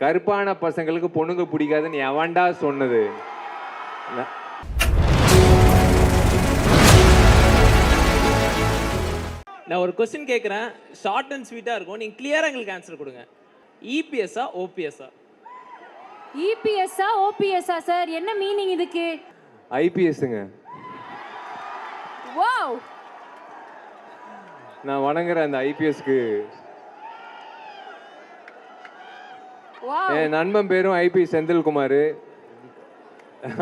கருப்பான பசங்களுக்கு பொண்ணுங்க பிடிக்காதுன்னு எவன்டா சொன்னது? நான் ஒரு கொஸ்டின் கேட்குறேன் ஷார்ட் அண்ட் ஸ்வீட்டாக இருக்கும். நீங்கள் கிளியராக எங்களுக்கு ஆன்சர் கொடுங்க. இபிஎஸ்ஸா ஓபிஎஸ்ஸா இபிஎஸ்ஸா ஓபிஎஸ்ஸா சார் என்ன மீனிங் இதுக்கு? ஐபிஎஸ்ங்க வாவ் நான் வணங்குற அந்த ஐபிஎஸ்க்கு வாவ் என் நண்பன் பேரும் ஐபி செந்தில்குமார்.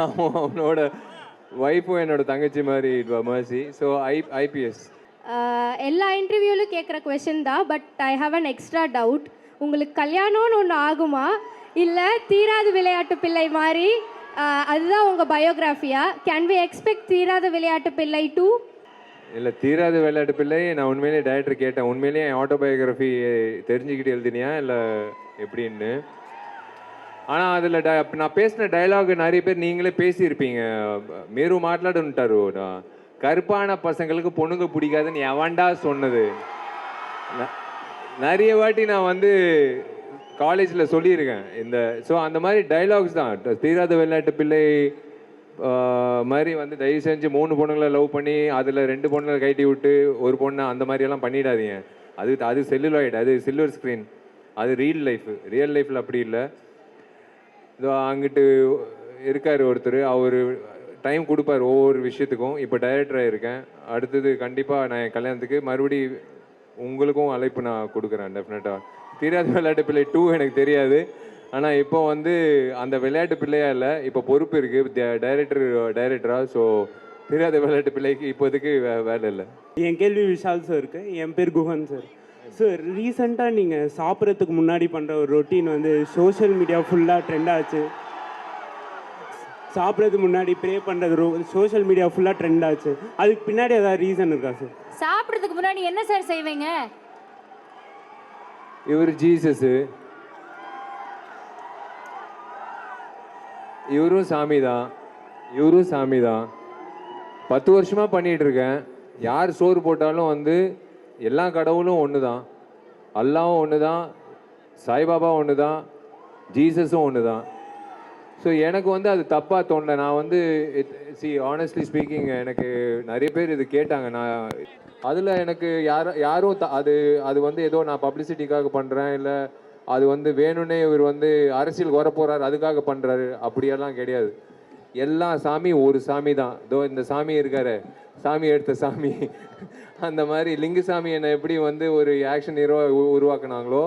அவன் அவனோட ஒய்ஃபும் என்னோட தங்கச்சி மாதிரி மர்சி ஸோ ஐ ஐபிஎஸ் எல்லா இன்டர்வியூலும் கேட்குற கொஷின் தான் but I have an extra doubt உங்களுக்கு கல்யாணம்னு ஒன்று ஆகுமா? இல்லை தீராத விளையாட்டு பிள்ளை மாதிரி? அதுதான் உங்கள் பயோகிராஃபியா கேன் வி எக்ஸ்பெக்ட் தீராத விளையாட்டு பிள்ளை டூ இல்லை தீராத விளையாட்டு பிள்ளை. நான் உண்மையிலேயே டைரக்டர் கேட்டேன். உண்மையிலேயே என் ஆட்டோபயோகிராஃபி தெரிஞ்சுக்கிட்டு எழுதினியா? இல்லை எப்படின்னு. ஆனால் அதில் ட நான் பேசின டயலாக் நிறைய பேர் நீங்களே பேசியிருப்பீங்க. மேரு மாట్లాடுன்ட்டாரு நான் கருப்பான பசங்களுக்கு பொண்ணுங்க பிடிக்காதுன்னு எவன்டா சொன்னது? ந- நிறைய வாட்டி நான் வந்து காலேஜில் சொல்லியிருக்கேன். இந்த ஸோ அந்த மாதிரி டைலாக்ஸ் தான். தீராத விளையாட்டு பிள்ளை மாதிரி வந்து தயவு செஞ்சு மூணு பொண்ணுங்களை லவ் பண்ணி அதில் ரெண்டு பொண்ணுங்களை கட்டி விட்டு ஒரு பொண்ணை அந்த மாதிரியெல்லாம் பண்ணிடாதீங்க. அது அது செல்லுலாய்டு அது சில்வர் ஸ்க்ரீன் அது ரியல் லைஃப் ரியல் லைஃப்பில் அப்படி இல்லை. இதோ அங்கிட்டு இருக்கார் ஒருத்தர் அவர் டைம் கொடுப்பார் ஒவ்வொரு விஷயத்துக்கும். இப்போ டைரக்டராக இருக்கேன் அடுத்தது கண்டிப்பாக நான் என் கல்யாணத்துக்கு மறுபடி உங்களுக்கும் அழைப்பு நான் கொடுக்குறேன் டெஃபினட்டாக தெரியாத விளையாட்டு பிள்ளை டூ எனக்கு தெரியாது. ஆனால் இப்போ வந்து அந்த விளையாட்டு பிள்ளையா இல்லை. இப்போ பொறுப்பு இருக்குது டைரக்டர் டைரக்டராக ஸோ தீராத விளையாட்டு பிள்ளைக்கு இப்போதைக்கு வே- வேலை இல்லை. என் கேள்வி விஷால் சார் இருக்கு. என் பேர் குஹன் சார் சார் ரீசெண்டாக நீங்கள் சாப்பிட்றதுக்கு முன்னாடி பண்ணுற ஒரு ரொட்டீன் வந்து சோஷியல் மீடியா ஃபுல்லாக ட்ரெண்ட் ஆச்சு. சாப்பிட்றதுக்கு முன்னாடி ப்ரே பண்ணுறது சோஷியல் மீடியா ஃபுல்லாக ட்ரெண்ட் ஆச்சு. அதுக்கு பின்னாடி ஏதாவது ரீசன் இருக்கா சார் சாப்பிட்றதுக்கு முன்னாடி என்ன சார் செய்வீங்க? இவர் ஜீசஸு இவரும் சாமி தான் இவரும் சாமி தான் பத்து வருஷமாக பண்ணிகிட்டு இருக்கேன் யார் சோறு போட்டாலும் வந்து எல்லா கடவுளும் ஒன்று தான் அல்லாவும் ஒன்று தான் சாய்பாபா ஒன்று தான் ஜீசஸும் ஒன்று தான் ஸோ எனக்கு வந்து அது தப்பாக தோணல. நான் வந்து சி ஆனஸ்ட்லி ஸ்பீக்கிங் எனக்கு நிறைய பேர் இது கேட்டாங்க. நான் அதில் எனக்கு யார் யாரும் த- அது அது வந்து ஏதோ நான் பப்ளிசிட்டிக்காக பண்ணுறேன் இல்லை அது வந்து வேணும்னே இவர் வந்து அரசியல் வரப்போகிறாரு அதுக்காக பண்ணுறாரு அப்படியெல்லாம் கிடையாது. எல்லா சாமி ஒரு சாமி தான். இதோ இந்த சாமி இருக்காரு சாமி எடுத்த சாமி. அந்த மாதிரி லிங்குசாமி என்னை எப்படி வந்து ஒரு ஆக்ஷன் ஹீரோ உருவாக்குனாங்களோ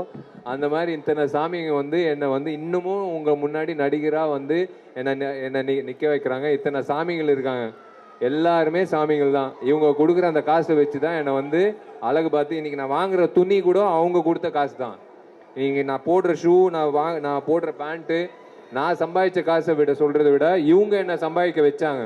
அந்த மாதிரி இத்தனை சாமிங்க வந்து என்னை வந்து இன்னமும் உங்கள் முன்னாடி நடிகராக வந்து என்னை என்னை நி நிற்க வைக்கிறாங்க. இத்தனை சாமிகள் இருக்காங்க. எல்லாருமே சாமிகள் தான். இவங்க கொடுக்குற அந்த காசை வச்சு தான் என்னை வந்து அழகு பார்த்து இன்றைக்கி நான் வாங்குகிற துணி கூட அவங்க கொடுத்த காசு தான். நீங்கள் நான் போடுற ஷூ நான் வா நான் போடுற பேண்ட்டு நான் சம்பாதிச்ச காசை விட சொல்கிறத விட இவங்க என்னை சம்பாதிக்க வச்சாங்க?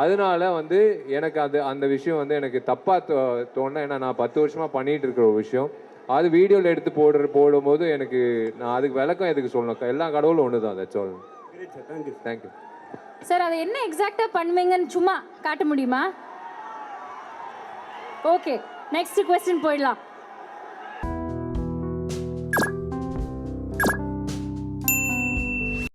அதனால வந்து எனக்கு அது அந்த விஷயம் வந்து எனக்கு தப்பாக தோ தோணல ஏன்னா நான் பத்து வருஷமாக பண்ணிட்டு இருக்கிற ஒரு விஷயம். அது வீடியோவில் எடுத்து போடுற போடும்போது எனக்கு நான் அதுக்கு விளக்கம் எதுக்கு சொல்லணும்? எல்லா கடவுளும் ஒன்று தான் all sir thank you thank you sir அதை என்ன எக்ஸாக்டாக பண்ணுவீங்கன்னு சும்மா காட்ட முடியுமா? ஓகே நெக்ஸ்ட் கொஸ்டின் போயிடலாம்.